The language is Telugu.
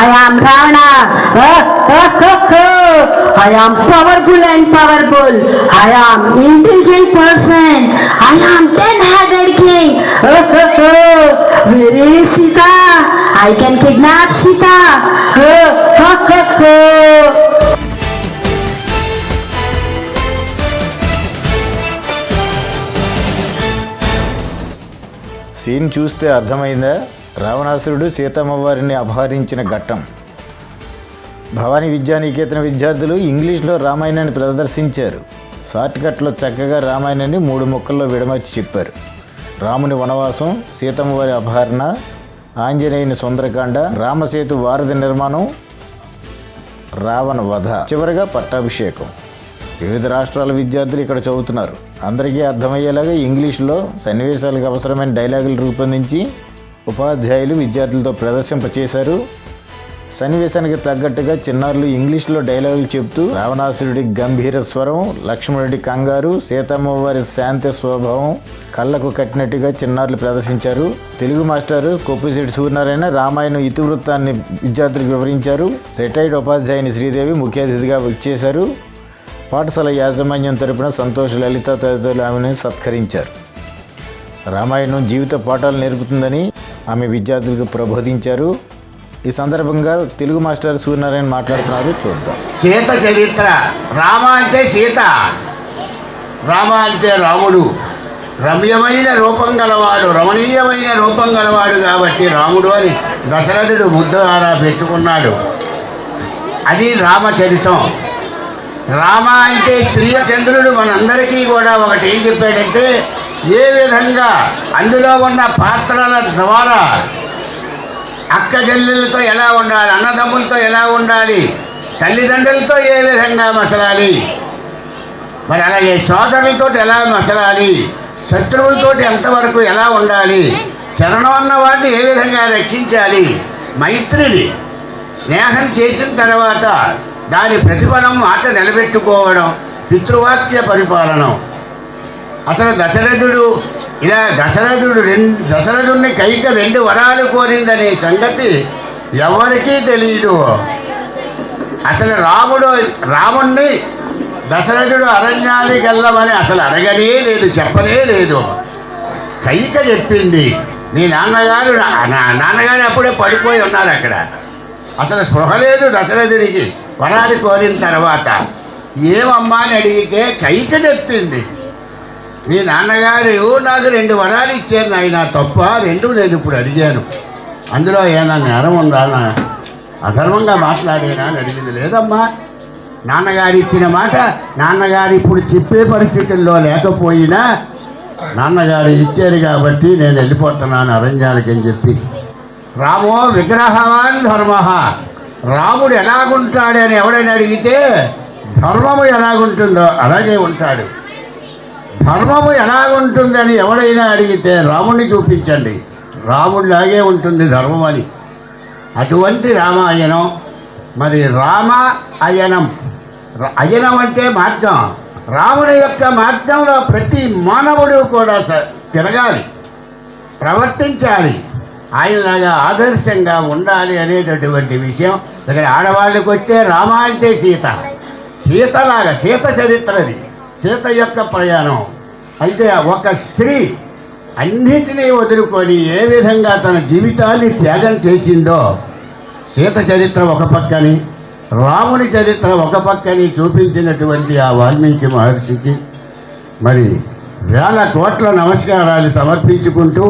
I am Ravana. Uh, uh, uh, uh. I am powerful and powerful. I am intelligent person. I am ten-headed king. Uh, uh, uh. Where is Sita? I can kidnap Sita. Uh, uh, uh, uh. Scene చూస్తే అర్థమైందా రావణాసురుడు సీతమ్మవారిని అపహరించిన ఘట్టం. భవానీ విద్యానికేతన విద్యార్థులు ఇంగ్లీష్లో రామాయణాన్ని ప్రదర్శించారు. షార్ట్కట్లో చక్కగా రామాయణాన్ని మూడు ముక్కల్లో విడమర్చి చెప్పారు. రాముని వనవాసం సీతమ్మవారి అపహరణ ఆంజనేయుని సుందరకాండ రామసేతు వారధి నిర్మాణం రావణ వధ చివరిగా పట్టాభిషేకం. వివిధ రాష్ట్రాల విద్యార్థులు ఇక్కడ చదువుతున్నారు. అందరికీ అర్థమయ్యేలాగా ఇంగ్లీష్లో సన్నివేశాలకు అవసరమైన డైలాగులు రూపొందించి ఉపాధ్యాయులు విద్యార్థులతో ప్రదర్శింపచేశారు. సన్నివేశానికి తగ్గట్టుగా చిన్నారులు ఇంగ్లీష్లో డైలాగులు చెప్తూ రావణాసురుడి గంభీర స్వరం లక్ష్మణుడి కంగారు సీతమ్మ వారి శాంతి స్వభావం కళ్ళకు కట్టినట్టుగా చిన్నారులు ప్రదర్శించారు. తెలుగు మాస్టారు కొప్పిశెట్టి సూర్యనారాయణ రామాయణం ఇతివృత్తాన్ని విద్యార్థులకు వివరించారు. రిటైర్డ్ ఉపాధ్యాయుని శ్రీదేవి ముఖ్య అతిథిగా వచ్చేశారు. పాఠశాల యాజమాన్యం తరపున సంతోష్ లలిత తదితరులు ఆమెను సత్కరించారు. రామాయణం జీవిత పాఠాలు నేర్పుతుందని ఆమె విద్యార్థులకు ప్రబోధించారు. ఈ సందర్భంగా తెలుగు మాస్టర్ సూర్యనారాయణ మాట్లాడుతున్నారు. చూద్దాం. సీత చరిత్ర. రామ అంటే సీత. రామ అంటే రాముడు. రమ్యమైన రూపం గలవాడు రమణీయమైన రూపం గలవాడు కాబట్టి రాముడు అని దశరథుడు ముద్దు పెట్టుకున్నాడు. అది రామచరితం రామ అంటే స్త్రీయ చంద్రుడు మనందరికీ కూడా ఒకటి ఏం చెప్పాడంటే ఏ విధంగా అందులో ఉన్న పాత్రల ద్వారా అక్క చెల్లెలతో ఎలా ఉండాలి అన్నదమ్ములతో ఎలా ఉండాలి తల్లిదండ్రులతో ఏ విధంగా మసలాలి మరి అలాగే సోదరులతో ఎలా మసలాలి శత్రువులతో ఎంతవరకు ఎలా ఉండాలి శరణం అన్న వాటిని ఏ విధంగా రక్షించాలి మైత్రిని స్నేహం చేసిన తర్వాత దాని ప్రతిఫలం మాట నిలబెట్టుకోవడం పితృవాక్య పరిపాలనం. అసలు దశరథుడు. ఇలా దశరథుడు రెండు దశరథుడిని కైక రెండు వరాలు కోరిందనే సంగతి ఎవరికీ తెలియదు అసలు రాముడు రాముణ్ణి దశరథుడు అరణ్యానికి వెళ్ళమని అసలు అడగనే లేదు చెప్పనే లేదు. కైక చెప్పింది నీ నాన్నగారు నా- నా నాన్నగారు అప్పుడే పడిపోయి ఉన్నారు అక్కడ. అసలు స్పృహ లేదు దశరథుడికి వరాలు కోరిన తర్వాత. ఏమమ్మా అని అడిగితే కైక చెప్పింది మీ నాన్నగారు నాకు రెండు వరాలు ఇచ్చారు నాయన. తప్ప రెండు నేను ఇప్పుడు అడిగాను. అందులో ఏమైనా నేరం ఉందా నా? అధర్మంగా మాట్లాడేనా అని అడిగింది. లేదమ్మా. నాన్నగారు ఇచ్చిన మాట నాన్నగారు ఇప్పుడు చెప్పే పరిస్థితుల్లో లేకపోయినా నాన్నగారు ఇచ్చారు కాబట్టి నేను వెళ్ళిపోతున్నాను అరణ్యాలకి అని చెప్పి. రామో విగ్రహవాన్ ధర్మ. రాముడు ఎలాగుంటాడని ఎవడైనా అడిగితే ధర్మము ఎలాగుంటుందో అలాగే ఉంటాడు. ధర్మము ఎలాగుంటుందని ఎవడైనా అడిగితే రాముడిని చూపించండి. రాముడిలాగే ఉంటుంది ధర్మం అని. అటువంటి రామాయణం మరి రామ అయనం అయనం అంటే మార్గం. రాముడి యొక్క మార్గంలో ప్రతి మానవుడు కూడా స- తిరగాలి ప్రవర్తించాలి. ఆయనలాగా ఆదర్శంగా ఉండాలి అనేటటువంటి విషయం. ఇక్కడ ఆడవాళ్ళకి వస్తే రామ అంటే సీత. సీతలాగా సీత చరిత్రది. సీత యొక్క ప్రయాణం. అయితే ఒక స్త్రీ అన్నిటినీ వదులుకొని ఏ విధంగా తన జీవితాన్ని త్యాగం చేసిందో సీత చరిత్ర ఒక పక్కని రాముని చరిత్ర ఒక పక్కని చూపించినటువంటి ఆ వాల్మీకి మహర్షికి మరి వేల కోట్ల నమస్కారాలు సమర్పించుకుంటూ